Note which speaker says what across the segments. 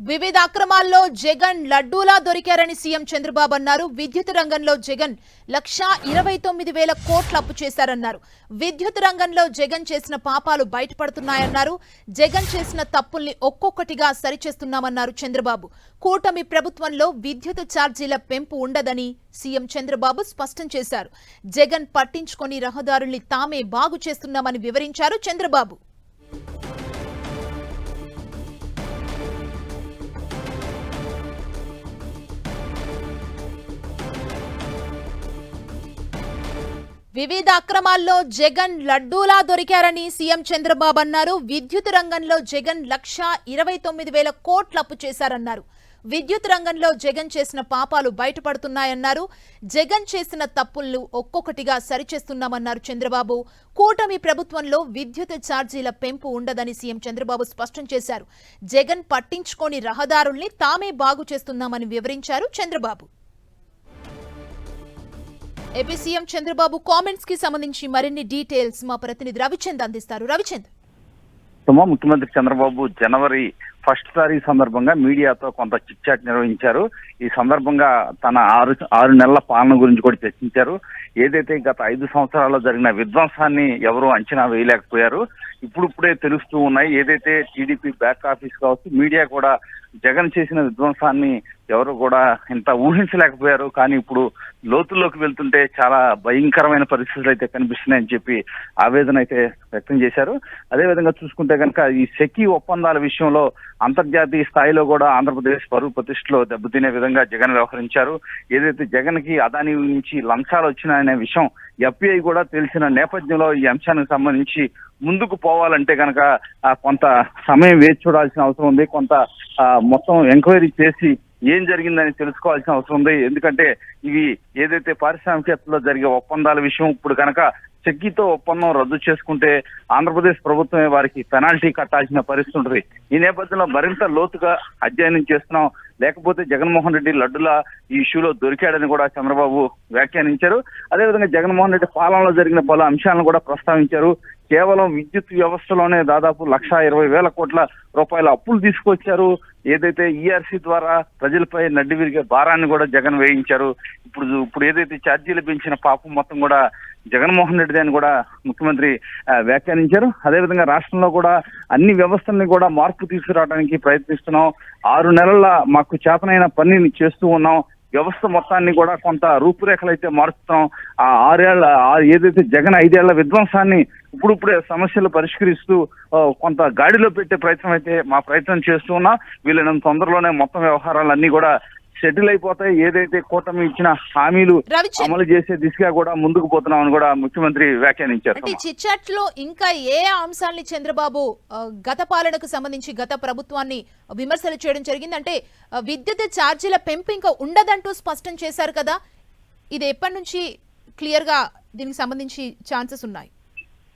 Speaker 1: వివిధ అక్రమాల్లో జగన్ లడ్డూలా దొరికారని సీఎం చంద్రబాబు అన్నారు. విద్యుత్ రంగంలో జగన్ లక్షా ఇరవై తొమ్మిది వేల కోట్లు అప్పు చేశారన్నారు. విద్యుత్ రంగంలో జగన్ చేసిన పాపాలు బయటపడుతున్నాయన్నారు. జగన్ చేసిన తప్పుల్ని ఒక్కొక్కటిగా సరిచేస్తున్నామన్నారు చంద్రబాబు. కూటమి ప్రభుత్వంలో విద్యుత్ ఛార్జీల పెంపు ఉండదని సీఎం చంద్రబాబు స్పష్టం చేశారు. జగన్ పట్టించుకొని రహదారుల్ని తామే బాగు చేస్తున్నామని వివరించారు చంద్రబాబు. వివిధ అక్రమాల్లో జగన్ లడ్డూలా దొరికారని సీఎం చంద్రబాబు అన్నారు. విద్యుత్ రంగంలో జగన్ లక్షా ఇరవై తొమ్మిది వేల కోట్లు అప్పు చేశారన్నారు. విద్యుత్ రంగంలో జగన్ చేసిన పాపాలు బయటపడుతున్నాయన్నారు. జగన్ చేసిన తప్పులను ఒక్కొక్కటిగా సరిచేస్తున్నామన్నారు చంద్రబాబు. కూటమి ప్రభుత్వంలో విద్యుత్ ఛార్జీల పెంపు ఉండదని సీఎం చంద్రబాబు స్పష్టం చేశారు. జగన్ పట్టించుకోని రహదారుల్ని తామే బాగు చేస్తున్నామని వివరించారు చంద్రబాబు. ఏపీ సీఎం చంద్రబాబు కామెంట్స్కి సంబంధించి మరిన్ని డీటెయిల్స్ మా ప్రతినిధి రవిచంద్ అందిస్తారు. రవిచంద్.
Speaker 2: సుమ ముఖ్యమంత్రి చంద్రబాబు జనవరి ఫస్ట్ తారీఖు సందర్భంగా మీడియాతో కొంత చిట్చాట్ నిర్వహించారు. ఈ సందర్భంగా తన ఆరు ఆరు నెలల పాలన గురించి కూడా చర్చించారు. ఏదైతే గత ఐదు సంవత్సరాల్లో జరిగిన విధ్వంసాన్ని ఎవరూ అంచనా వేయలేకపోయారు. ఇప్పుడిప్పుడే తెలుస్తూ ఉన్నాయి. ఏదైతే టీడీపీ బ్యాక్ ఆఫీస్ కావచ్చు మీడియా కూడా జగన్ చేసిన విధ్వంసాన్ని ఎవరు కూడా ఇంత ఊహించలేకపోయారు. కానీ ఇప్పుడు లోతుల్లోకి వెళ్తుంటే చాలా భయంకరమైన పరిస్థితులు అయితే కనిపిస్తున్నాయని చెప్పి ఆవేదన అయితే వ్యక్తం చేశారు. అదేవిధంగా చూసుకుంటే కనుక ఈ సెకీ ఒప్పందాల విషయంలో అంతర్జాతీయ స్థాయిలో కూడా ఆంధ్రప్రదేశ్ పరువు ప్రతిష్టలో దెబ్బతినే విధంగా జగన్ వ్యవహరించారు. ఏదైతే జగన్కి అదాని నుంచి లంచాలు వచ్చినాయనే విషయం ఎఫ్ఐ కూడా తెలిసిన నేపథ్యంలో ఈ అంశానికి సంబంధించి ముందుకు పోవాలంటే కనుక కొంత సమయం వేచి చూడాల్సిన అవసరం ఉంది. కొంత ఆ, మొత్తం ఎంక్వైరీ చేసి ఏం జరిగిందని తెలుసుకోవాల్సిన అవసరం ఉంది. ఎందుకంటే ఇవి ఏదైతే పారిశ్రామికలో జరిగే ఒప్పందాల విషయం ఇప్పుడు కనుక చెక్కితో ఒప్పందం రద్దు చేసుకుంటే ఆంధ్రప్రదేశ్ ప్రభుత్వమే వారికి పెనాల్టీ కట్టాల్సిన పరిస్థితి ఉంటుంది. ఈ నేపథ్యంలో మరింత లోతుగా అధ్యయనం చేస్తున్నాం. లేకపోతే జగన్మోహన్ రెడ్డి లడ్డులా ఈ ఇష్యూలో దొరికాడని కూడా చంద్రబాబు వ్యాఖ్యానించారు. అదేవిధంగా జగన్మోహన్ రెడ్డి పాలనలో జరిగిన పలు అంశాలను కూడా ప్రస్తావించారు. కేవలం విద్యుత్ వ్యవస్థలోనే దాదాపు లక్ష ఇరవై వేల కోట్ల రూపాయల అప్పులు తీసుకొచ్చారు. ఏదైతే ఈఆర్సీ ద్వారా ప్రజలపై నడ్డి విరిగే భారాన్ని కూడా జగన్ వేయించారు. ఇప్పుడు ఇప్పుడు ఏదైతే ఛార్జీలు పెంచిన పాపం మొత్తం కూడా జగన్మోహన్ రెడ్డి అని కూడా ముఖ్యమంత్రి వ్యాఖ్యానించారు. అదేవిధంగా రాష్ట్రంలో కూడా అన్ని వ్యవస్థల్ని కూడా మార్పు తీసుకురావడానికి ప్రయత్నిస్తున్నాం. ఆరు నెలల మాకు చేతనైన పనిని చేస్తూ ఉన్నాం. వ్యవస్థ మొత్తాన్ని కూడా కొంత రూపురేఖలు అయితే మారుస్తాం. ఆ ఆరేళ్ళ ఆ ఏదైతే జగన్ ఐదేళ్ళ విధ్వంసాన్ని ఇప్పుడిప్పుడే సమస్యలు పరిష్కరిస్తూ కొంత గాడిలో పెట్టే ప్రయత్నం అయితే మా ప్రయత్నం చేస్తూ ఉన్నా వీళ్ళని తొందరలోనే మొత్తం వ్యవహారాలన్నీ కూడా సెటిల్ అయిపోతాయి ఏదైతే కూటమి ఇచ్చిన హామీలు అమలు చేసే దిశగా కూడా ముందుకు పోతున్నామని కూడా ముఖ్యమంత్రి వ్యాఖ్యానించారు.
Speaker 1: అంటే చిట్చాట్లో ఇంకా ఏ అంశాల్ని చంద్రబాబు గత పాలనకు సంబంధించి గత ప్రభుత్వాన్ని విమర్శలు చేయడం జరిగింది అంటే విద్యుత్ ఛార్జీల పెంపు ఇంకా ఉండదంటూ స్పష్టం చేశారు కదా. ఇది ఎప్పటి నుంచి క్లియర్గా దీనికి సంబంధించి ఛాన్సెస్ ఉన్నాయి?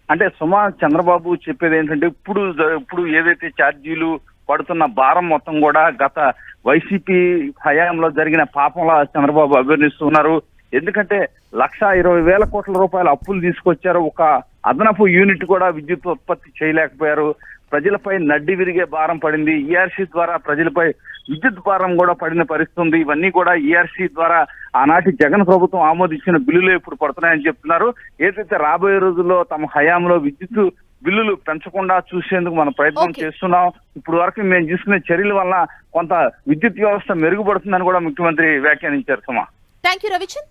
Speaker 2: అంటే సుమా చంద్రబాబు చెప్పేది ఏంటంటే ఇప్పుడు ఇప్పుడు ఏదైతే ఛార్జీలు పడుతున్న భారం మొత్తం కూడా గత వైసీపీ హయాంలో జరిగిన పాపంలా చంద్రబాబు అభివర్ణిస్తున్నారు. ఎందుకంటే లక్ష ఇరవై వేల కోట్ల రూపాయల అప్పులు తీసుకొచ్చారు. ఒక అదనపు యూనిట్ కూడా విద్యుత్ ఉత్పత్తి చేయలేకపోయారు. ప్రజలపై నడ్డి విరిగే భారం పడింది. ఈఆర్సీ ద్వారా ప్రజలపై విద్యుత్ భారం కూడా పడిన పరిస్థితి ఉంది ఇవన్నీ కూడా ఈఆర్సీ ద్వారా ఆనాటి జగన్ ప్రభుత్వం ఆమోదించిన బిల్లులు ఇప్పుడు పడుతున్నాయని చెప్తున్నారు. ఏదైతే రాబోయే రోజుల్లో తమ హయాంలో విద్యుత్ బిల్లులు పెంచకుండా చూసేందుకు మనం ప్రయత్నం. చేస్తున్నాం. ఇప్పుడు వరకు మేము తీసుకునే చర్యల వల్ల కొంత విద్యుత్ వ్యవస్థ మెరుగుపడుతుందని కూడా ముఖ్యమంత్రి వ్యాఖ్యానించారు సుమా.
Speaker 1: Thank you Ravichand